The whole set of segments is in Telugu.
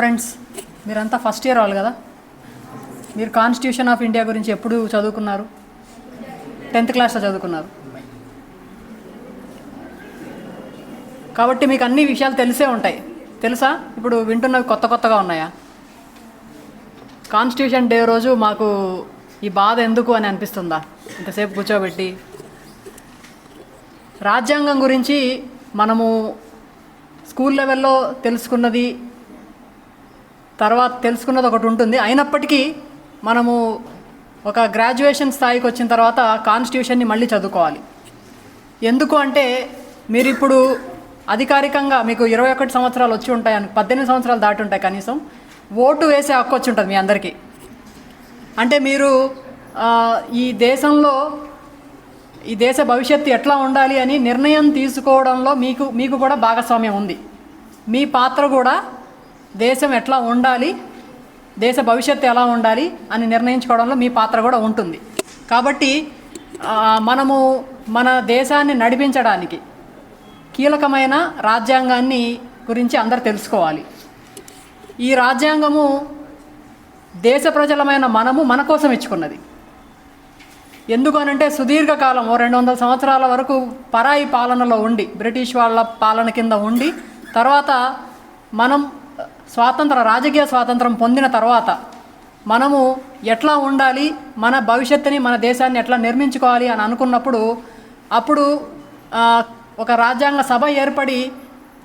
ఫ్రెండ్స్ మీరంతా ఫస్ట్ ఇయర్ వాళ్ళు కదా? మీరు కాన్స్టిట్యూషన్ ఆఫ్ ఇండియా గురించి ఎప్పుడు చదువుకున్నారు? టెన్త్ క్లాస్లో చదువుకున్నారు. కాబట్టి మీకు అన్ని విషయాలు తెలిసే ఉంటాయి. తెలుసా? ఇప్పుడు వింటున్నవి కొత్త కొత్తగా ఉన్నాయా? కాన్స్టిట్యూషన్ డే రోజు మాకు ఈ బాధ ఎందుకు అని అనిపిస్తుందా? ఇంతసేపు కూర్చోబెట్టి. రాజ్యాంగం గురించి మనము స్కూల్ లెవెల్లో తెలుసుకున్నది తర్వాత తెలుసుకున్నది ఒకటి ఉంటుంది. అయినప్పటికీ మనము ఒక గ్రాడ్యుయేషన్ స్థాయికి వచ్చిన తర్వాత కాన్స్టిట్యూషన్ని మళ్ళీ చదువుకోవాలి. ఎందుకు అంటే మీరు ఇప్పుడు అధికారికంగా మీకు ఇరవై ఒకటి సంవత్సరాలు వచ్చి ఉంటాయి పద్దెనిమిది సంవత్సరాలు దాటి ఉంటాయి కనీసం. ఓటు వేసే హక్కు వచ్చి ఉంటుంది మీ అందరికీ. అంటే మీరు ఈ దేశంలో ఈ దేశ భవిష్యత్తు ఎట్లా ఉండాలి అని నిర్ణయం తీసుకోవడంలో మీకు మీకు కూడా భాగస్వామ్యం ఉంది. మీ పాత్ర కూడా దేశం ఎట్లా ఉండాలి దేశ భవిష్యత్తు ఎలా ఉండాలి అని నిర్ణయించుకోవడంలో మీ పాత్ర కూడా ఉంటుంది. కాబట్టి మనము మన దేశాన్ని నడిపించడానికి కీలకమైన రాజ్యాంగాన్ని గురించి అందరు తెలుసుకోవాలి. ఈ రాజ్యాంగము దేశ ప్రజలమైన మనము మన కోసం ఇచ్చుకున్నది. ఎందుకనంటే సుదీర్ఘకాలం రెండు వందల సంవత్సరాల వరకు పరాయి పాలనలో ఉండి బ్రిటిష్ వాళ్ళ పాలన కింద ఉండి తర్వాత మనం స్వాతంత్ర రాజకీయ స్వాతంత్రం పొందిన తర్వాత మనము ఎట్లా ఉండాలి మన భవిష్యత్తుని మన దేశాన్ని ఎట్లా నిర్మించుకోవాలి అని అనుకున్నప్పుడు అప్పుడు ఒక రాజ్యాంగ సభ ఏర్పడి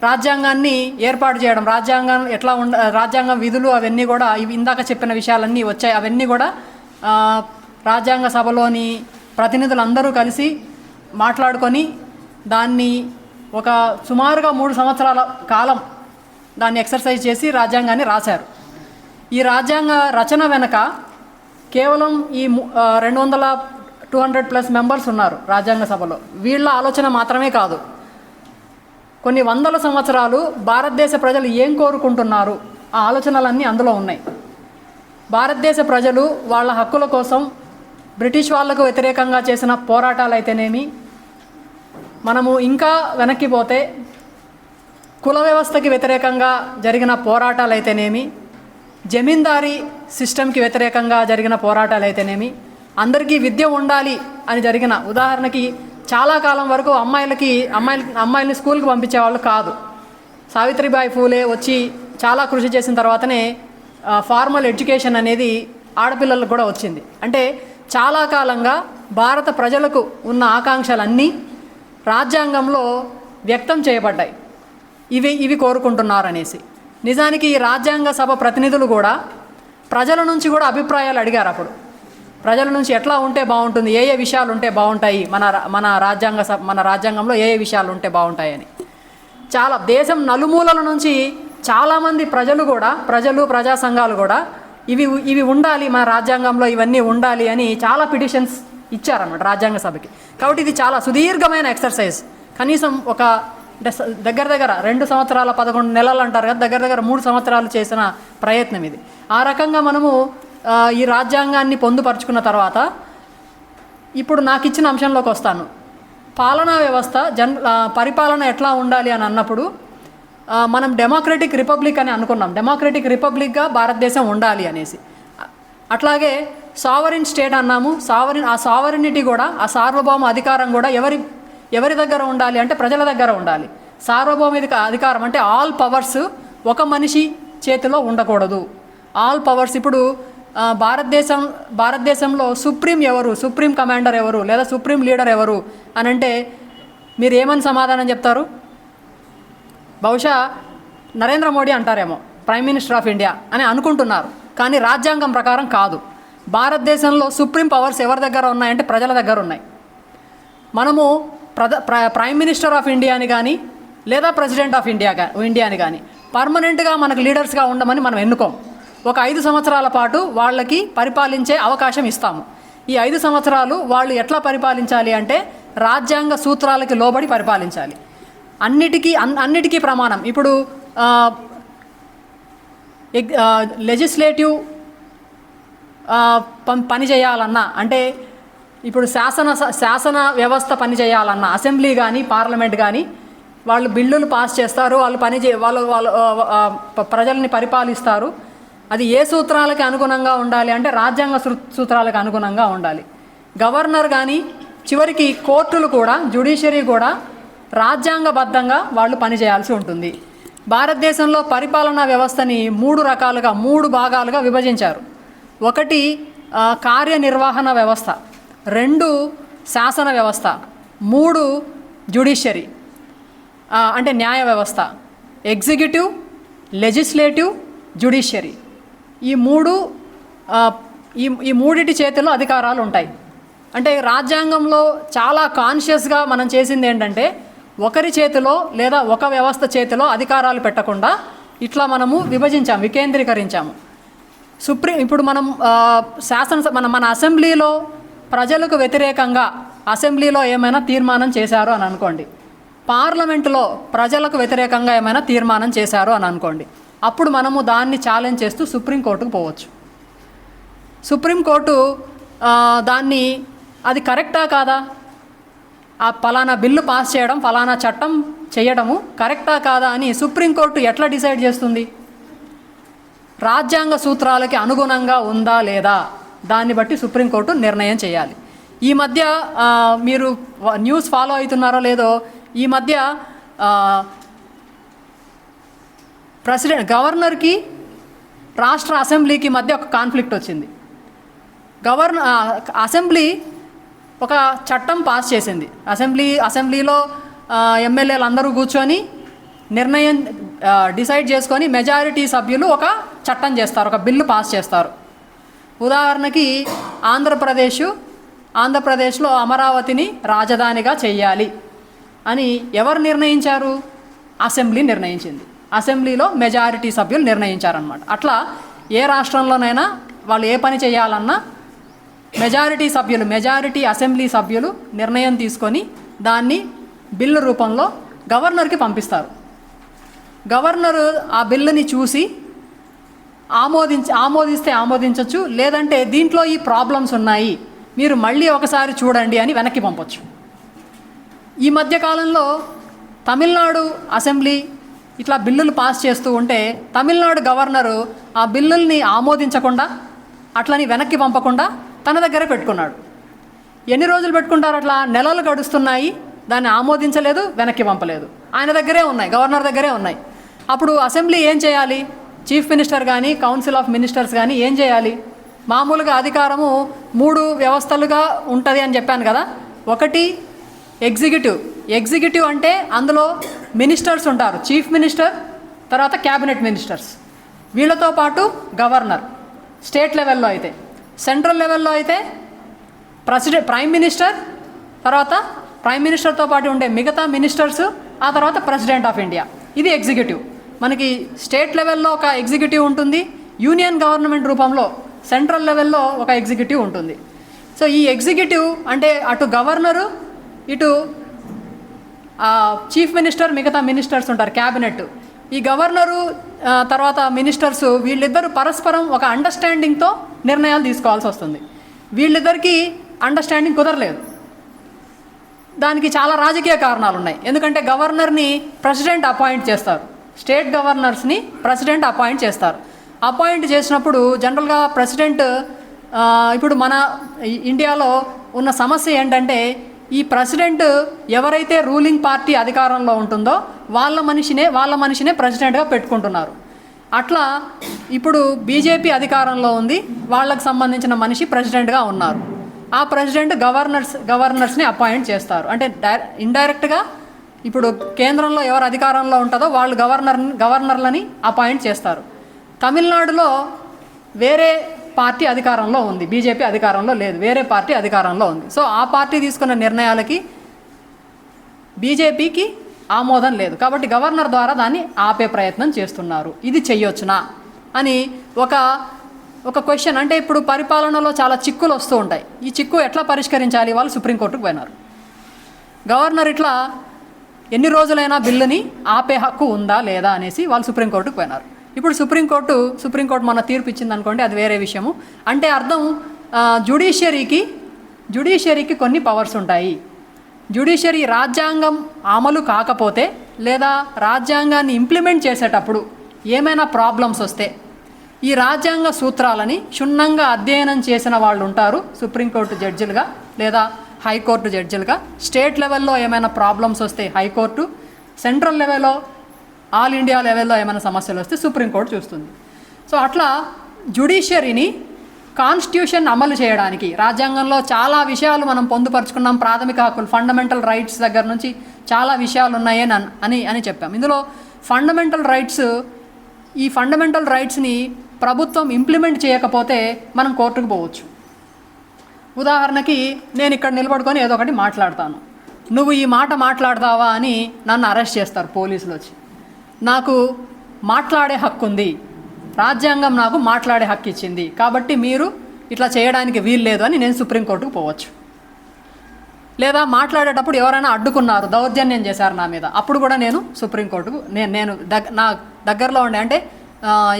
రాజ్యాంగాన్ని ఏర్పాటు చేయడం రాజ్యాంగం ఎట్లా ఉండ రాజ్యాంగం విధులు అవన్నీ కూడా ఇవి ఇందాక చెప్పిన విషయాలన్నీ వచ్చాయి. అవన్నీ కూడా రాజ్యాంగ సభలోని ప్రతినిధులందరూ కలిసి మాట్లాడుకొని దాన్ని ఒక సుమారుగా మూడు సంవత్సరాల కాలం దాన్ని ఎక్సర్సైజ్ చేసి రాజ్యాంగాన్ని రాశారు. ఈ రాజ్యాంగ రచన వెనక కేవలం ఈ రెండు వందల టూ హండ్రెడ్ ప్లస్ మెంబర్స్ ఉన్నారు రాజ్యాంగ సభలో. వీళ్ళ ఆలోచన మాత్రమే కాదు. కొన్ని వందల సంవత్సరాలు భారతదేశ ప్రజలు ఏం కోరుకుంటున్నారు? ఆ ఆలోచనలన్నీ అందులో ఉన్నాయి. భారతదేశ ప్రజలు వాళ్ళ హక్కుల కోసం బ్రిటిష్ వాళ్ళకు వ్యతిరేకంగా చేసిన పోరాటాలు అయితేనేమి మనము ఇంకా వెనక్కి పోతే కుల వ్యవస్థకి వ్యతిరేకంగా జరిగిన పోరాటాలు అయితేనేమి జమీందారీ సిస్టమ్కి వ్యతిరేకంగా జరిగిన పోరాటాలు అయితేనేమి అందరికీ విద్య ఉండాలి అని జరిగిన ఉదాహరణకి చాలా కాలం వరకు అమ్మాయిలకి అమ్మాయిల అమ్మాయిల్ని స్కూల్కి పంపించేవాళ్ళు కాదు. సావిత్రిబాయి ఫూలే వచ్చి చాలా కృషి చేసిన తర్వాతనే ఫార్మల్ ఎడ్యుకేషన్ అనేది ఆడపిల్లలకు కూడా వచ్చింది. అంటే చాలా కాలంగా భారత ప్రజలకు ఉన్న ఆకాంక్షలన్నీ రాజ్యాంగంలో వ్యక్తం చేయబడ్డాయి. ఇవి ఇవి కోరుకుంటున్నారు అనేసి నిజానికి ఈ రాజ్యాంగ సభ ప్రతినిధులు కూడా ప్రజల నుంచి కూడా అభిప్రాయాలు అడిగారు అప్పుడు. ప్రజల నుంచి ఎట్లా ఉంటే బాగుంటుంది ఏ ఏ విషయాలు ఉంటే బాగుంటాయి మన రా- మన రాజ్యాంగ సభ మన రాజ్యాంగంలో ఏ ఏ విషయాలు ఉంటే బాగుంటాయని. చాలా దేశం నలుమూలల నుంచి చాలామంది ప్రజలు కూడా ప్రజలు ప్రజా సంఘాలు కూడా ఇవి ఇవి ఉండాలి మన రాజ్యాంగంలో ఇవన్నీ ఉండాలి అని చాలా పిటిషన్స్ ఇచ్చారన్నమాట రాజ్యాంగ సభకి. కాబట్టి ఇది చాలా సుదీర్ఘమైన ఎక్సర్సైజ్. కనీసం ఒక అంటే దగ్గర దగ్గర రెండు సంవత్సరాల పదకొండు నెలలు అంటారు కదా దగ్గర దగ్గర మూడు సంవత్సరాలు చేసిన ప్రయత్నం ఇది. ఆ రకంగా మనము ఈ రాజ్యాంగాన్ని పొందుపరుచుకున్న తర్వాత ఇప్పుడు నాకు ఇచ్చిన అంశంలోకి వస్తాను. పాలనా వ్యవస్థ జన్ పరిపాలన ఎట్లా ఉండాలి అని అన్నప్పుడు మనం డెమోక్రటిక్ రిపబ్లిక్ అని అనుకున్నాం. డెమోక్రటిక్ రిపబ్లిక్గా భారతదేశం ఉండాలి అనేసి. అట్లాగే సావరిన్ స్టేట్ అన్నాము. సావరిన్ ఆ సావరినిటీ కూడా ఆ సార్వభౌమ అధికారం కూడా ఎవరి ఎవరి దగ్గర ఉండాలి అంటే ప్రజల దగ్గర ఉండాలి. సార్వభౌమిక అధికారం అంటే ఆల్ పవర్స్ ఒక మనిషి చేతిలో ఉండకూడదు. ఆల్ పవర్స్ ఇప్పుడు భారతదేశం భారతదేశంలో సుప్రీం ఎవరు సుప్రీం కమాండర్ ఎవరు లేదా సుప్రీం లీడర్ ఎవరు అని అంటే మీరు ఏమని సమాధానం చెప్తారు? బహుశా నరేంద్ర మోడీ అంటారేమో ప్రైమ్ మినిస్టర్ ఆఫ్ ఇండియా అని అనుకుంటున్నారు. కానీ రాజ్యాంగం ప్రకారం కాదు. భారతదేశంలో సుప్రీం పవర్స్ ఎవరి దగ్గర ఉన్నాయంటే ప్రజల దగ్గర ఉన్నాయి. మనము ప్రధ ప్రైమ్ మినిస్టర్ ఆఫ్ ఇండియాని కానీ లేదా ప్రెసిడెంట్ ఆఫ్ ఇండియా గా ఇండియాని కానీ పర్మనెంట్గా మనకు లీడర్స్గా ఉండమని మనం ఎన్నుకోం. ఒక ఐదు సంవత్సరాల పాటు వాళ్ళకి పరిపాలించే అవకాశం ఇస్తాము. ఈ ఐదు సంవత్సరాలు వాళ్ళు ఎట్లా పరిపాలించాలి అంటే రాజ్యాంగ సూత్రాలకి లోబడి పరిపాలించాలి. అన్నిటికీ అన్ అన్నిటికీ ప్రమాణం. ఇప్పుడు లెజిస్లేటివ్ పని చేయాలన్నా అంటే ఇప్పుడు శాసన శాసన వ్యవస్థ పనిచేయాలన్న అసెంబ్లీ కానీ పార్లమెంట్ కానీ వాళ్ళు బిల్లులు పాస్ చేస్తారు వాళ్ళు పని చే వాళ్ళు వాళ్ళు ప్రజల్ని పరిపాలిస్తారు. అది ఏ సూత్రాలకి అనుగుణంగా ఉండాలి అంటే రాజ్యాంగ సూత్రాలకు అనుగుణంగా ఉండాలి. గవర్నర్ కానీ చివరికి కోర్టులు కూడా జ్యుడిషియరీ కూడా రాజ్యాంగబద్ధంగా వాళ్ళు పనిచేయాల్సి ఉంటుంది. భారతదేశంలో పరిపాలనా వ్యవస్థని మూడు రకాలుగా మూడు భాగాలుగా విభజించారు. ఒకటి కార్యనిర్వహణ వ్యవస్థ. రెండు శాసన వ్యవస్థ మూడు జ్యుడిషియరీ అంటే న్యాయ వ్యవస్థ ఎగ్జిక్యూటివ్ లెజిస్లేటివ్ జ్యుడిషియరీ. ఈ మూడు ఈ ఈ మూడిటి చేతిలో అధికారాలు ఉంటాయి. అంటే రాజ్యాంగంలో చాలా కాన్షియస్గా మనం చేసింది ఏంటంటే ఒకరి చేతిలో లేదా ఒక వ్యవస్థ చేతిలో అధికారాలు పెట్టకుండా ఇట్లా మనము విభజించాము వికేంద్రీకరించాము. సుప్రీం ఇప్పుడు మనం శాసన మన మన అసెంబ్లీలో ప్రజలకు వ్యతిరేకంగా అసెంబ్లీలో ఏమైనా తీర్మానం చేశారు అని అనుకోండి. పార్లమెంటులో ప్రజలకు వ్యతిరేకంగా ఏమైనా తీర్మానం చేశారు అని అనుకోండి. అప్పుడు మనము దాన్ని ఛాలెంజ్ చేస్తూ సుప్రీంకోర్టుకు పోవచ్చు. సుప్రీంకోర్టు దాన్ని అది కరెక్టా కాదా? ఆ ఫలానా బిల్లు పాస్ చేయడం ఫలానా చట్టం చేయడము కరెక్టా కాదా అని సుప్రీంకోర్టు ఎట్లా డిసైడ్ చేస్తుంది? రాజ్యాంగ సూత్రాలకి అనుగుణంగా ఉందా లేదా? దాన్ని బట్టి సుప్రీంకోర్టు నిర్ణయం చేయాలి. ఈ మధ్య మీరు న్యూస్ ఫాలో అవుతున్నారో లేదో ఈ మధ్య ప్రెసిడెంట్ గవర్నర్కి రాష్ట్ర అసెంబ్లీకి మధ్య ఒక కాన్ఫ్లిక్ట్ వచ్చింది. గవర్న అసెంబ్లీ ఒక చట్టం పాస్ చేసింది. అసెంబ్లీ అసెంబ్లీలో ఎమ్మెల్యేలు అందరూ కూర్చొని నిర్ణయం డిసైడ్ చేసుకొని మెజారిటీ సభ్యులు ఒక చట్టం చేస్తారు ఒక బిల్లు పాస్ చేస్తారు. ఉదాహరణకి ఆంధ్రప్రదేశ్ ఆంధ్రప్రదేశ్లో అమరావతిని రాజధానిగా చేయాలి అని ఎవరు నిర్ణయించారు? అసెంబ్లీ నిర్ణయించింది. అసెంబ్లీలో మెజారిటీ సభ్యులు నిర్ణయించారనమాట అట్లా ఏ రాష్ట్రంలోనైనా వాళ్ళు ఏ పని చేయాలన్నా మెజారిటీ సభ్యులు మెజారిటీ అసెంబ్లీ సభ్యులు నిర్ణయం తీసుకొని దాన్ని బిల్లు రూపంలో గవర్నర్కి పంపిస్తారు. గవర్నరు ఆ బిల్లుని చూసి ఆమోదించి ఆమోదిస్తే ఆమోదించవచ్చు లేదంటే దీంట్లో ఈ ప్రాబ్లమ్స్ ఉన్నాయి మీరు మళ్ళీ ఒకసారి చూడండి అని వెనక్కి పంపొచ్చు. ఈ మధ్యకాలంలో తమిళనాడు అసెంబ్లీ ఇట్లా బిల్లులు పాస్ చేస్తూ ఉంటే తమిళనాడు గవర్నరు ఆ బిల్లుల్ని ఆమోదించకుండా అట్లని వెనక్కి పంపకుండా తన దగ్గరే పెట్టుకున్నాడు. ఎన్ని రోజులు పెట్టుకుంటారు అట్లా? నెలలు గడుస్తున్నాయి దాన్ని ఆమోదించలేదు వెనక్కి పంపలేదు. ఆయన దగ్గరే ఉన్నాయి గవర్నర్ దగ్గరే ఉన్నాయి. అప్పుడు అసెంబ్లీ ఏం చేయాలి? చీఫ్ మినిస్టర్ కానీ కౌన్సిల్ ఆఫ్ మినిస్టర్స్ కానీ ఏం చేయాలి? మామూలుగా అధికారము మూడు వ్యవస్థలుగా ఉంటుంది అని చెప్పాను కదా. ఒకటి ఎగ్జిక్యూటివ్. ఎగ్జిక్యూటివ్ అంటే అందులో మినిస్టర్స్ ఉంటారు. చీఫ్ మినిస్టర్ తర్వాత క్యాబినెట్ మినిస్టర్స్. వీళ్ళతో పాటు గవర్నర్. స్టేట్ లెవెల్లో అయితే. సెంట్రల్ లెవెల్లో అయితే ప్రెసిడెంట్ ప్రైమ్ మినిస్టర్ తర్వాత ప్రైమ్ మినిస్టర్తో పాటు ఉండే మిగతా మినిస్టర్స్ ఆ తర్వాత ప్రెసిడెంట్ ఆఫ్ ఇండియా. ఇది ఎగ్జిక్యూటివ్. మనకి స్టేట్ లెవెల్లో ఒక ఎగ్జిక్యూటివ్ ఉంటుంది యూనియన్ గవర్నమెంట్ రూపంలో సెంట్రల్ లెవెల్లో ఒక ఎగ్జిక్యూటివ్ ఉంటుంది. సో ఈ ఎగ్జిక్యూటివ్ అంటే అటు గవర్నరు ఇటు చీఫ్ మినిస్టర్ మిగతా మినిస్టర్స్ ఉంటారు క్యాబినెట్. ఈ గవర్నరు తర్వాత మినిస్టర్స్ వీళ్ళిద్దరూ పరస్పరం ఒక అండర్స్టాండింగ్తో నిర్ణయాలు తీసుకోవాల్సి వస్తుంది. వీళ్ళిద్దరికీ అండర్స్టాండింగ్ కుదరలేదు. దానికి చాలా రాజకీయ కారణాలు ఉన్నాయి ఎందుకంటే గవర్నర్ని ప్రెసిడెంట్ అపాయింట్ చేస్తారు. స్టేట్ గవర్నర్స్ని ప్రెసిడెంట్ అపాయింట్ చేస్తారు. అపాయింట్ చేసినప్పుడు జనరల్గా ప్రెసిడెంట్ ఇప్పుడు మన ఇండియాలో ఉన్న సమస్య ఏంటంటే ఈ ప్రెసిడెంట్ ఎవరైతే రూలింగ్ పార్టీ అధికారంలో ఉంటుందో వాళ్ళ మనిషినే వాళ్ళ మనిషినే ప్రెసిడెంట్గా పెట్టుకుంటున్నారు. అట్లా ఇప్పుడు బీజేపీ అధికారంలో ఉంది వాళ్ళకు సంబంధించిన మనిషి ప్రెసిడెంట్గా ఉన్నారు. ఆ ప్రెసిడెంట్ గవర్నర్స్ గవర్నర్స్ని అపాయింట్ చేస్తారు. అంటే డై ఇండైరెక్ట్గా ఇప్పుడు కేంద్రంలో ఎవరు అధికారంలో ఉంటుందో వాళ్ళు గవర్నర్ గవర్నర్లని అపాయింట్ చేస్తారు. తమిళనాడులో వేరే పార్టీ అధికారంలో ఉంది. బీజేపీ అధికారంలో లేదు. వేరే పార్టీ అధికారంలో ఉంది. సో ఆ పార్టీ తీసుకున్న నిర్ణయాలకి బీజేపీకి ఆమోదం లేదు. కాబట్టి గవర్నర్ ద్వారా దాన్ని ఆపే ప్రయత్నం చేస్తున్నారు. ఇది చెయ్యొచ్చునా? అని ఒక ఒక క్వశ్చన్ అంటే ఇప్పుడు పరిపాలనలో చాలా చిక్కులు వస్తూ ఉంటాయి. ఈ చిక్కు ఎట్లా పరిష్కరించాలి? వాళ్ళు సుప్రీంకోర్టుకు పోయినారు. గవర్నర్ ఇట్లా ఎన్ని రోజులైనా బిల్లుని ఆపే హక్కు ఉందా లేదా అనేసి వాళ్ళు సుప్రీంకోర్టుకు పోయినారు. ఇప్పుడు సుప్రీంకోర్టు సుప్రీంకోర్టు మన తీర్పు ఇచ్చింది అనుకోండి అది వేరే విషయము. అంటే అర్థం జుడిషియరీకి జుడిషియరీకి కొన్ని పవర్స్ ఉంటాయి. జుడిషియరీ రాజ్యాంగం అమలు కాకపోతే లేదా రాజ్యాంగాన్ని ఇంప్లిమెంట్ చేసేటప్పుడు ఏమైనా ప్రాబ్లమ్స్ వస్తే ఈ రాజ్యాంగ సూత్రాలని క్షుణ్ణంగా అధ్యయనం చేసిన వాళ్ళు ఉంటారు సుప్రీంకోర్టు జడ్జిలుగా లేదా హైకోర్టు జడ్జిలుగా. స్టేట్ లెవెల్లో ఏమైనా ప్రాబ్లమ్స్ వస్తే హైకోర్టు సెంట్రల్ లెవెల్లో ఆల్ ఇండియా లెవెల్లో ఏమైనా సమస్యలు వస్తే సుప్రీంకోర్టు చూస్తుంది. సో అట్లా జుడిషియరీని కాన్స్టిట్యూషన్ అమలు చేయడానికి రాజ్యాంగంలో చాలా విషయాలు మనం పొందుపరుచుకున్నాం ప్రాథమిక హక్కులు ఫండమెంటల్ రైట్స్ దగ్గర నుంచి చాలా విషయాలు ఉన్నాయని అని అని చెప్పాం. ఇందులో ఫండమెంటల్ రైట్స్ ఈ ఫండమెంటల్ రైట్స్ని ప్రభుత్వం ఇంప్లిమెంట్ చేయకపోతే మనం కోర్టుకు పోవచ్చు. ఉదాహరణకి నేను ఇక్కడ నిలబడుకొని ఏదో ఒకటి మాట్లాడతాను. నువ్వు ఈ మాట మాట్లాడతావా అని నన్ను అరెస్ట్ చేస్తారు పోలీసులు వచ్చి. నాకు మాట్లాడే హక్కు ఉంది. రాజ్యాంగం నాకు మాట్లాడే హక్కు ఇచ్చింది. కాబట్టి మీరు ఇట్లా చేయడానికి వీలు లేదు అని నేను సుప్రీంకోర్టుకు పోవచ్చు. లేదా మాట్లాడేటప్పుడు ఎవరైనా అడ్డుకున్నారు దౌర్జన్యం చేశారు నా మీద. అప్పుడు కూడా నేను సుప్రీంకోర్టుకు నేను నేను దగ్ నా దగ్గరలో ఉండే అంటే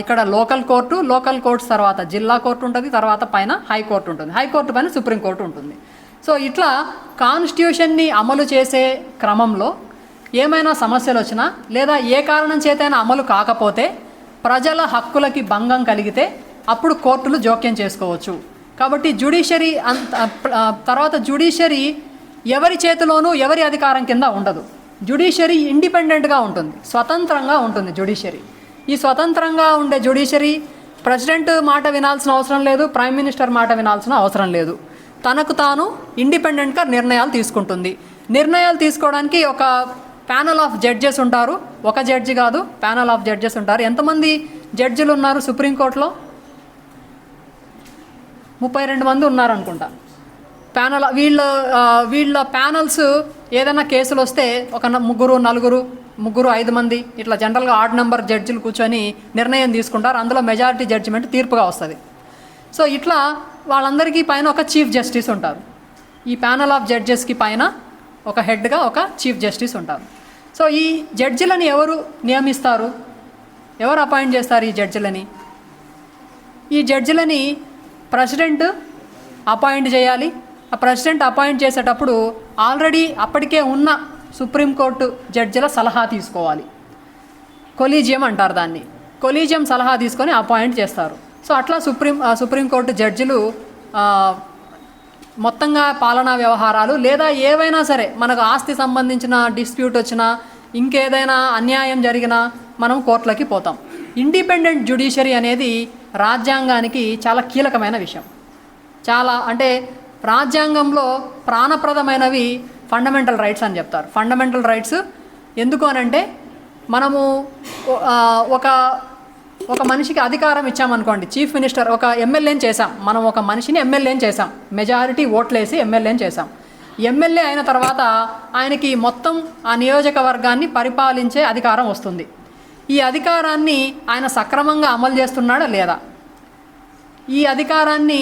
ఇక్కడ లోకల్ కోర్టు లోకల్ కోర్ట్స్ తర్వాత జిల్లా కోర్టు ఉంటుంది తర్వాత పైన హైకోర్టు ఉంటుంది. హైకోర్టు పైన సుప్రీంకోర్టు ఉంటుంది. సో ఇట్లా కాన్స్టిట్యూషన్ని అమలు చేసే క్రమంలో ఏమైనా సమస్యలు వచ్చినా లేదా ఏ కారణం చేతైనా అమలు కాకపోతే ప్రజల హక్కులకి భంగం కలిగితే అప్పుడు కోర్టులు జోక్యం చేసుకోవచ్చు. కాబట్టి జ్యుడిషియరీ అంత తర్వాత జ్యుడిషియరీ ఎవరి చేతిలోనూ ఎవరి అధికారం కింద ఉండదు. జ్యుడిషియరీ ఇండిపెండెంట్గా ఉంటుంది స్వతంత్రంగా ఉంటుంది జ్యుడిషియరీ ఈ స్వతంత్రంగా ఉండే జ్యుడిషరీ ప్రెసిడెంట్ మాట వినాల్సిన అవసరం లేదు ప్రైమ్ మినిస్టర్ మాట వినాల్సిన అవసరం లేదు. తనకు తాను ఇండిపెండెంట్గా నిర్ణయాలు తీసుకుంటుంది. నిర్ణయాలు తీసుకోవడానికి ఒక ప్యానల్ ఆఫ్ జడ్జెస్ ఉంటారు. ఒక జడ్జి కాదు ప్యానల్ ఆఫ్ జడ్జెస్ ఉంటారు. ఎంతమంది జడ్జిలు ఉన్నారు సుప్రీంకోర్టులో? ముప్పై రెండు మంది ఉన్నారనుకుంటా. ప్యానల్ వీళ్ళ వీళ్ళ ప్యానల్స్ ఏదైనా కేసులు వస్తే ఒక న- ముగ్గురు నలుగురు ముగ్గురు ఐదు మంది ఇట్లా జనరల్గా ఆడ్ నెంబర్ జడ్జిలు కూర్చొని నిర్ణయం తీసుకుంటారు. అందులో మెజారిటీ జడ్జిమెంట్ తీర్పుగా వస్తుంది. సో ఇట్లా వాళ్ళందరికీ పైన ఒక చీఫ్ జస్టిస్ ఉంటారు. ఈ ప్యానల్ ఆఫ్ జడ్జెస్కి పైన ఒక హెడ్గా ఒక చీఫ్ జస్టిస్ ఉంటారు. సో ఈ జడ్జిలని ఎవరు నియమిస్తారు? ఎవరు అపాయింట్ చేస్తారు ఈ జడ్జిలని? ఈ జడ్జిలని ప్రెసిడెంట్ అపాయింట్ చేయాలి. ఆ ప్రెసిడెంట్ అపాయింట్ చేసేటప్పుడు ఆల్రెడీ అప్పటికే ఉన్న సుప్రీంకోర్టు జడ్జిల సలహా తీసుకోవాలి. కొలీజియం అంటారు దాన్ని. కొలీజియం సలహా తీసుకొని అపాయింట్ చేస్తారు. సో అట్లా సుప్రీం సుప్రీంకోర్టు జడ్జిలు మొత్తంగా పాలనా వ్యవహారాలు లేదా ఏవైనా సరే మనకు ఆస్తి సంబంధించిన డిస్ప్యూట్ వచ్చినా ఇంకేదైనా అన్యాయం జరిగినా మనం కోర్టులకి పోతాం. ఇండిపెండెంట్ జ్యుడిషియరీ అనేది రాజ్యాంగానికి చాలా కీలకమైన విషయం. చాలా అంటే రాజ్యాంగంలో ప్రాణప్రదమైనవి ఫండమెంటల్ రైట్స్ అని చెప్తారు. ఫండమెంటల్ రైట్స్ ఎందుకు అనంటే మనము ఒక ఒక మనిషికి అధికారం ఇచ్చామనుకోండి చీఫ్ మినిస్టర్ ఒక ఎమ్మెల్యేని చేశాం. మనం ఒక మనిషిని ఎమ్మెల్యేని చేశాం. మెజారిటీ ఓట్లేసి ఎమ్మెల్యేని చేశాం. ఎమ్మెల్యే అయిన తర్వాత ఆయనకి మొత్తం ఆ నియోజకవర్గాన్ని పరిపాలించే అధికారం వస్తుంది. ఈ అధికారాన్ని ఆయన సక్రమంగా అమలు చేస్తున్నాడా లేదా? ఈ అధికారాన్ని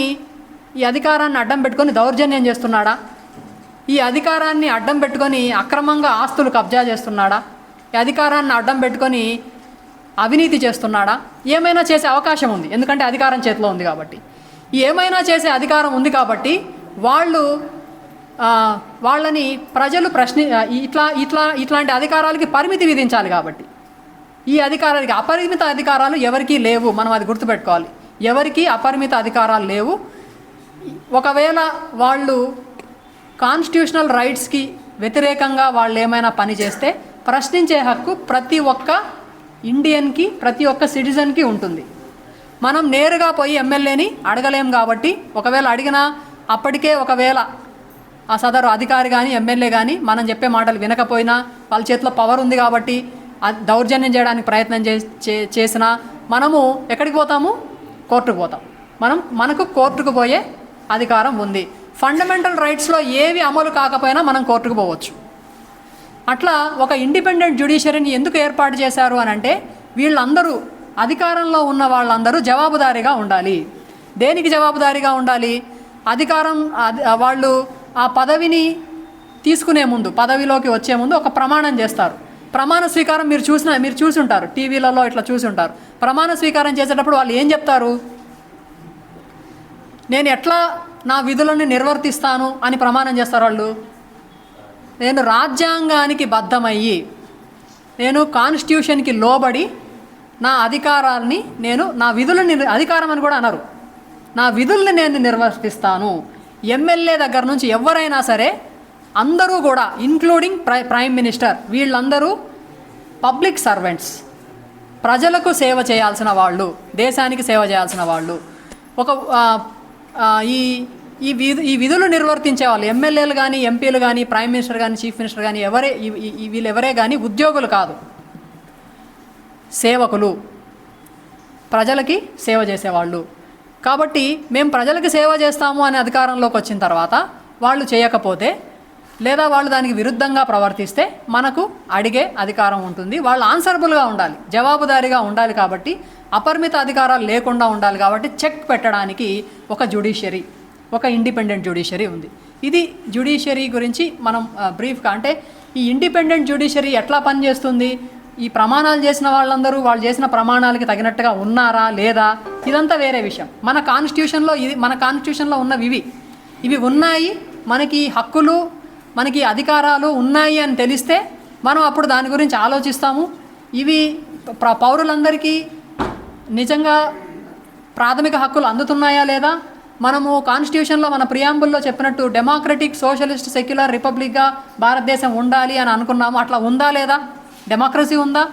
ఈ అధికారాన్ని అడ్డం పెట్టుకొని దౌర్జన్యం చేస్తున్నాడా? ఈ అధికారాన్ని అడ్డం పెట్టుకొని అక్రమంగా ఆస్తులు కబ్జా చేస్తున్నాడా? ఈ అధికారాన్ని అడ్డం పెట్టుకొని అవినీతి చేస్తున్నాడా? ఏమైనా చేసే అవకాశం ఉంది. ఎందుకంటే అధికారం చేతిలో ఉంది కాబట్టి. ఏమైనా చేసే అధికారం ఉంది కాబట్టి వాళ్ళు వాళ్ళని ప్రజలు ప్రశ్ని ఇట్లా ఇట్లా ఇట్లాంటి అధికారాలకి పరిమితి విధించాలి కాబట్టి. ఈ అధికారాలకి అపరిమిత అధికారాలు ఎవరికీ లేవు. మనం అది గుర్తుపెట్టుకోవాలి. ఎవరికీ అపరిమిత అధికారాలు లేవు. ఒకవేళ వాళ్ళు కాన్స్టిట్యూషనల్ రైట్స్కి వ్యతిరేకంగా వాళ్ళు ఏమైనా పని చేస్తే ప్రశ్నించే హక్కు ప్రతి ఒక్క ఇండియన్కి ప్రతి ఒక్క సిటిజన్కి ఉంటుంది. మనం నేరుగా పోయి ఎమ్మెల్యేని అడగలేం కాబట్టి ఒకవేళ అడిగినా అప్పటికే ఒకవేళ ఆ సదరు అధికారి కానీ ఎమ్మెల్యే కానీ మనం చెప్పే మాటలు వినకపోయినా వాళ్ళ చేతిలో పవర్ ఉంది కాబట్టి దౌర్జన్యం చేయడానికి ప్రయత్నం చే- చేసినా మనము ఎక్కడికి పోతాము? కోర్టుకు పోతాం. మనం మనకు కోర్టుకు పోయే అధికారం ఉంది. ఫండమెంటల్ రైట్స్లో ఏవి అమలు కాకపోయినా మనం కోర్టుకు పోవచ్చు. అట్లా ఒక ఇండిపెండెంట్ జ్యుడిషియరీని ఎందుకు ఏర్పాటు చేశారు అని అంటే వీళ్ళందరూ అధికారంలో ఉన్న వాళ్ళందరూ జవాబుదారీగా ఉండాలి. దేనికి జవాబుదారీగా ఉండాలి? అధికారం వాళ్ళు ఆ పదవిని తీసుకునే ముందు పదవిలోకి వచ్చే ముందు ఒక ప్రమాణం చేస్తారు. ప్రమాణ స్వీకారం మీరు చూసిన మీరు చూసి ఉంటారు టీవీలలో ఇట్లా చూసి ఉంటారు ప్రమాణ స్వీకారం చేసేటప్పుడు వాళ్ళు ఏం చెప్తారు? నేను ఎట్లా నా విధులను నిర్వర్తిస్తాను అని ప్రమాణం చేస్తారు వాళ్ళు. నేను రాజ్యాంగానికి బద్ధమయ్యి నేను కాన్స్టిట్యూషన్కి లోబడి నా అధికారాన్ని నేను నా విధులని అధికారం అని కూడా అనరు. నా విధుల్ని నేను నిర్వర్తిస్తాను. ఎమ్మెల్యే దగ్గర నుంచి ఎవరైనా సరే అందరూ కూడా ఇంక్లూడింగ్ ప్రై ప్రైమ్ మినిస్టర్ వీళ్ళందరూ పబ్లిక్ సర్వెంట్స్ ప్రజలకు సేవ చేయాల్సిన వాళ్ళు దేశానికి సేవ చేయాల్సిన వాళ్ళు. ఒక ఈ ఈ విధు ఈ విధులు నిర్వర్తించే వాళ్ళు ఎమ్మెల్యేలు కానీ ఎంపీలు కానీ ప్రైమ్ మినిస్టర్ కానీ చీఫ్ మినిస్టర్ కానీ ఎవరే వీళ్ళెవరే వీళ్ళు ఎవరే కానీ ఉద్యోగులు కాదు. సేవకులు. ప్రజలకి సేవ చేసేవాళ్ళు. కాబట్టి మేము ప్రజలకి సేవ చేస్తాము అనే అధికారంలోకి వచ్చిన తర్వాత వాళ్ళు చేయకపోతే లేదా వాళ్ళు దానికి విరుద్ధంగా ప్రవర్తిస్తే మనకు అడిగే అధికారం ఉంటుంది. వాళ్ళు ఆన్సరబుల్గా ఉండాలి జవాబుదారీగా ఉండాలి కాబట్టి అపరిమిత అధికారాలు లేకుండా ఉండాలి కాబట్టి చెక్ పెట్టడానికి ఒక జ్యుడిషియరీ ఒక ఇండిపెండెంట్ జ్యుడిషియరీ ఉంది. ఇది జ్యుడిషియరీ గురించి మనం బ్రీఫ్గా అంటే ఈ ఇండిపెండెంట్ జ్యుడిషియరీ ఎట్లా పనిచేస్తుంది? ఈ ప్రమాణాలు చేసిన వాళ్ళందరూ వాళ్ళు చేసిన ప్రమాణాలకి తగినట్టుగా ఉన్నారా లేదా? ఇదంతా వేరే విషయం. మన కాన్స్టిట్యూషన్లో ఇది మన కాన్స్టిట్యూషన్లో ఉన్నవి ఇవి. ఇవి ఉన్నాయి మనకి హక్కులు మనకి అధికారాలు ఉన్నాయి అని తెలిస్తే మనం అప్పుడు దాని గురించి ఆలోచిస్తాము. ఇవి పౌరులందరికీ నిజంగా ప్రాథమిక హక్కులు అందుతున్నాయా లేదా? మనము కాన్స్టిట్యూషన్లో మన ప్రియాంబుల్లో చెప్పినట్టు డెమోక్రటిక్ సోషలిస్ట్ సెక్యులర్ రిపబ్లిక్గా భారతదేశం ఉండాలి అని అనుకున్నాము. అట్లా ఉందా లేదా? డెమోక్రసీ ఉందా?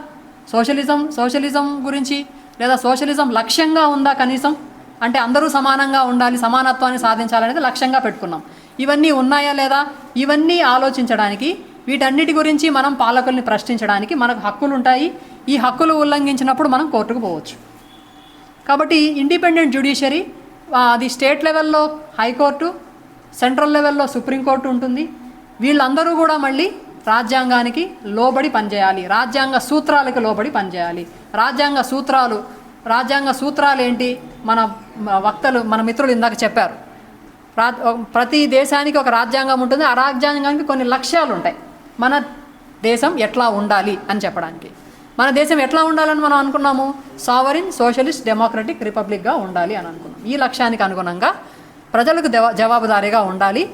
సోషలిజం సోషలిజం గురించి లేదా సోషలిజం లక్ష్యంగా ఉందా కనీసం? అంటే అందరూ సమానంగా ఉండాలి సమానత్వాన్ని సాధించాలనేది లక్ష్యంగా పెట్టుకున్నాం. ఇవన్నీ ఉన్నాయా లేదా? ఇవన్నీ ఆలోచించడానికి వీటన్నిటి గురించి మనం పాలకుల్ని ప్రశ్నించడానికి మనకు హక్కులు ఉంటాయి. ఈ హక్కులు ఉల్లంఘించినప్పుడు మనం కోర్టుకు పోవచ్చు. కాబట్టి ఇండిపెండెంట్ జ్యుడిషియరీ అది స్టేట్ లెవెల్లో హైకోర్టు సెంట్రల్ లెవెల్లో సుప్రీంకోర్టు ఉంటుంది. వీళ్ళందరూ కూడా మళ్ళీ రాజ్యాంగానికి లోబడి పనిచేయాలి. రాజ్యాంగ సూత్రాలకు లోబడి పనిచేయాలి. రాజ్యాంగ సూత్రాలు రాజ్యాంగ సూత్రాలు ఏంటి మన వక్తలు మన మిత్రులు ఇందాక చెప్పారు. రా ప్రతి దేశానికి ఒక రాజ్యాంగం ఉంటుంది. ఆ రాజ్యాంగానికి కొన్ని లక్ష్యాలు ఉంటాయి మన దేశం ఎట్లా ఉండాలి అని చెప్పడానికి. మన దేశం ఎట్లా ఉండాలని మనం అనుకున్నాము? సావరిన్ సోషలిస్ట్ డెమోక్రటిక్ రిపబ్లిక్గా ఉండాలి అని అనుకున్నాం. ఈ లక్ష్యానికి అనుగుణంగా ప్రజలకు జవాబుదారీగా ఉండాలి.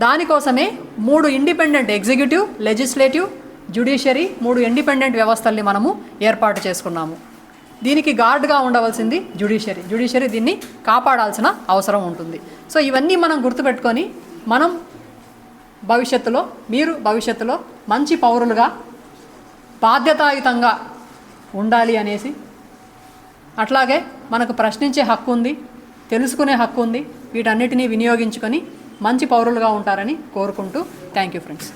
దానికోసమే మూడు ఇండిపెండెంట్ ఎగ్జిక్యూటివ్ లెజిస్లేటివ్ జ్యుడిషియరీ మూడు ఇండిపెండెంట్ వ్యవస్థల్ని మనము ఏర్పాటు చేసుకున్నాము. దీనికి గార్డ్గా ఉండవలసింది జ్యుడిషియరీ జ్యుడిషియరీ దీన్ని కాపాడాల్సిన అవసరం ఉంటుంది. సో ఇవన్నీ మనం గుర్తుపెట్టుకొని మనం భవిష్యత్తులో మీరు భవిష్యత్తులో మంచి పౌరులుగా బాధ్యతాయుతంగా ఉండాలి అనేసి అట్లాగే మనకు ప్రశ్నించే హక్కు ఉంది తెలుసుకునే హక్కు ఉంది వీటన్నిటినీ వినియోగించుకొని మంచి పౌరులుగా ఉంటారని కోరుకుంటూ థ్యాంక్ యూ ఫ్రెండ్స్.